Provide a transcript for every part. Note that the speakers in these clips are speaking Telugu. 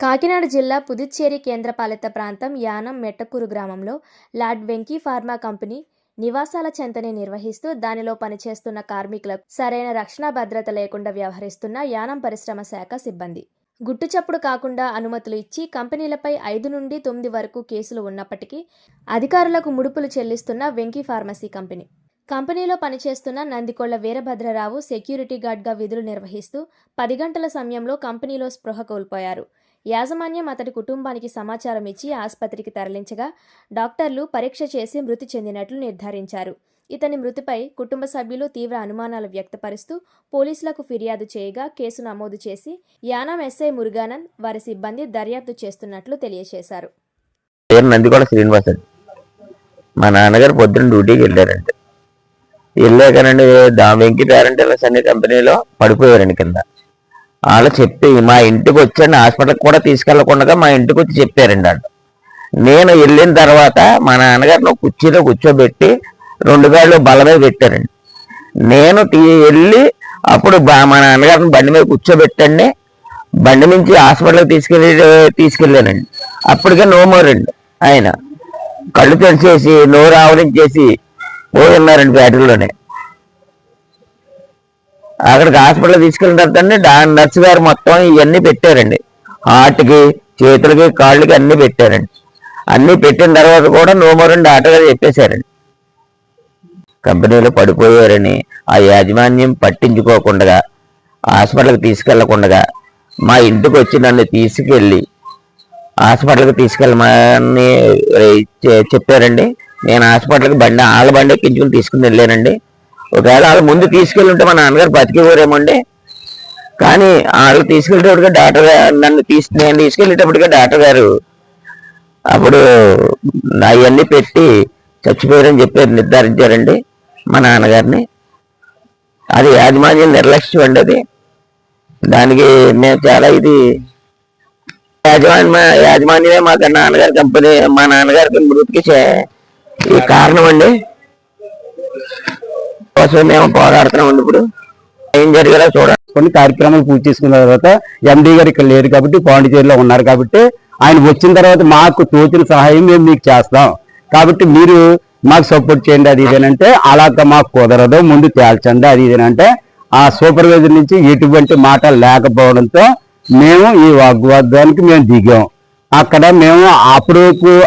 కాకినాడ జిల్లా పుదుచ్చేరి కేంద్రపాలిత ప్రాంతం యానం మెట్టకూరు గ్రామంలో లార్డ్ వెంకీ ఫార్మా కంపెనీ నివాసాల చెంతని నిర్వహిస్తూ దానిలో పనిచేస్తున్న కార్మికులకు సరైన రక్షణ భద్రత లేకుండా వ్యవహరిస్తున్న యానం పరిశ్రమ శాఖ సిబ్బంది. గుట్టుచప్పుడు కాకుండా అనుమతులు ఇచ్చి కంపెనీలపై ఐదు నుండి తొమ్మిది వరకు కేసులు ఉన్నప్పటికీ అధికారులకు ముడుపులు చెల్లిస్తున్న వెంకీ ఫార్మసీ కంపెనీ. కంపెనీలో పనిచేస్తున్న నందికొళ్ళ వీరభద్రరావు సెక్యూరిటీ గార్డ్గా విధులు నిర్వహిస్తూ పది గంటల సమయంలో కంపెనీలో స్పృహ కోల్పోయారు. యాజమాన్యం అతడి కుటుంబానికి సమాచారం ఇచ్చి ఆసుపత్రికి తరలించగా డాక్టర్లు పరీక్ష చేసి మృతి చెందినట్లు నిర్ధారించారు. ఇతని మృతిపై కుటుంబ సభ్యులు తీవ్ర అనుమానాలు వ్యక్తపరుస్తూ పోలీసులకు ఫిర్యాదు చేయగా కేసు నమోదు చేసి యానం ఎస్ఐ మురుగానంద్ వారి సిబ్బంది దర్యాప్తు చేస్తున్నట్లు తెలియజేశారు. పేరు నందికొండ శ్రీనివాస్ అండి మా నాన్నగారు పొద్దున్న డ్యూటీకి వెళ్ళారండి వెళ్ళాకనండి దా వెంకి పేరెంటల్స్ అనే కంపెనీలో పడిపోయారండి కింద. వాళ్ళు చెప్పి మా ఇంటికి వచ్చాను హాస్పిటల్కి కూడా తీసుకెళ్ళకుండా మా ఇంటికి వచ్చి చెప్పారండి అంట నేను వెళ్ళిన తర్వాత మా నాన్నగారిని కుర్చీలో కూర్చోబెట్టి రెండు వేళ్ళు బల్ల మీద పెట్టారండి. నేను వెళ్ళి అప్పుడు బా- మా నాన్నగారిని బండి మీద కూర్చోబెట్టండి. బండి నుంచి హాస్పిటల్కి తీసుకెళ్ళి తీసుకెళ్ళానండి. అప్పటికే నోమోరండి ఆయన. కళ్ళు తెరిచేసి నోరు ఆవరించేసి పోయి ఉన్నారండి బ్యాటరీలోనే. అక్కడికి హాస్పిటల్ తీసుకెళ్ళిన తర్వాత నర్సు గారు మొత్తం ఇవన్నీ పెట్టారండి. హార్ట్కి చేతులకి కాళ్ళకి అన్నీ పెట్టారండి. అన్నీ పెట్టిన తర్వాత కూడా నోమోరని డాక్టర్ గారు చెప్పేశారండి. కంపెనీలో పడిపోయారని ఆ యాజమాన్యం పట్టించుకోకుండా హాస్పిటల్కి తీసుకెళ్ళకుండా మా ఇంటికి వచ్చి నన్ను తీసుకెళ్ళి హాస్పిటల్కి తీసుకెళ్ళమని చెప్పారండి. నేను హాస్పిటల్కి బండి వాళ్ళ బండి ఎక్కించుకుని తీసుకుని వెళ్ళానండి. ఒకవేళ వాళ్ళు ముందు తీసుకెళ్ళి ఉంటే మా నాన్నగారు బతికిపోరేమండి. కానీ వాళ్ళు తీసుకెళ్ళేటప్పటికే డాక్టర్ గారు నన్ను తీసు నేను తీసుకెళ్ళేటప్పటికే డాక్టర్ గారు అప్పుడు అవన్నీ పెట్టి చచ్చిపోయారని చెప్పి నిర్ధారించారండి మా నాన్నగారిని. అది యాజమాన్యం నిర్లక్ష్యం అండి అది. దానికి మేము చాలా ఇది యాజమాన్య యాజమాన్యమే మా నాన్నగారి కంపెనీ మా నాన్నగారికి మృతికి చే- కారణం అండి కోసం మేము పోరాడుతున్నాం ఇప్పుడు. ఏం జరిగేలా చూడాలి. కొన్ని కార్యక్రమాలు పూర్తి చేసుకున్న తర్వాత ఎండీ గారు ఇక్కడ లేరు కాబట్టి పాండిచేరిలో ఉన్నారు కాబట్టి ఆయన వచ్చిన తర్వాత మాకు తోచిన సహాయం మేము మీకు చేస్తాం. కాబట్టి మీరు మాకు సపోర్ట్ చేయండి అది ఇదేనంటే అలాగ మాకు కుదరదు ముందు తేల్చండి అది ఇదేనంటే ఆ సూపర్వైజర్ నుంచి ఎటువంటి మాట లేకపోవడంతో మేము ఈ వాగ్వాదానికి మేము దిగాం. అక్కడ మేము అప్పుడు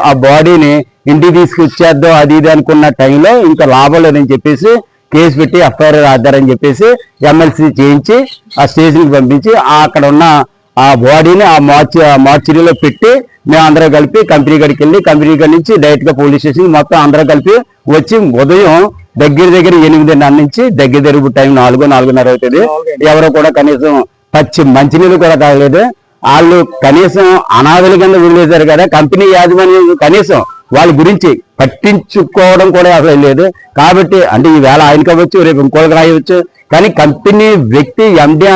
ఆ బాడీని ఇంటికి తీసుకొచ్చేద్దాం అది ఇది అనుకున్న టైంలో ఇంకా లాభం లేదని చెప్పేసి కేసు పెట్టి ఎఫ్ఐఆర్ రాద్దారని చెప్పేసి ఎమ్మెల్సీ చేయించి ఆ స్టేషన్కి పంపించి అక్కడ ఉన్న ఆ బాడీని ఆ మార్చి ఆ పెట్టి మేము అందరం కలిపి కంపెనీ కాడికి వెళ్ళి కంపెనీ కాడి నుంచి డైరెక్ట్గా పోలీస్ స్టేషన్ మొత్తం అందరం కలిపి వచ్చి ఉదయం దగ్గర దగ్గర ఎనిమిదిన్నర నుంచి దగ్గర దగ్గర టైం నాలుగు నాలుగున్నర అవుతుంది. ఎవరో కూడా కనీసం పచ్చి మంచినీళ్ళు కూడా తాగలేదు. వాళ్ళు కనీసం అనాథుల కింద వదిలేశారు కదా కంపెనీ యాజమాన్యం కనీసం వాళ్ళ గురించి పట్టించుకోవడం కూడా అసలు లేదు. కాబట్టి అంటే ఈవేళ ఆయన కావచ్చు రేపు ఇంకోటి రాయవచ్చు. కానీ కంపెనీ వ్యక్తి ఎండి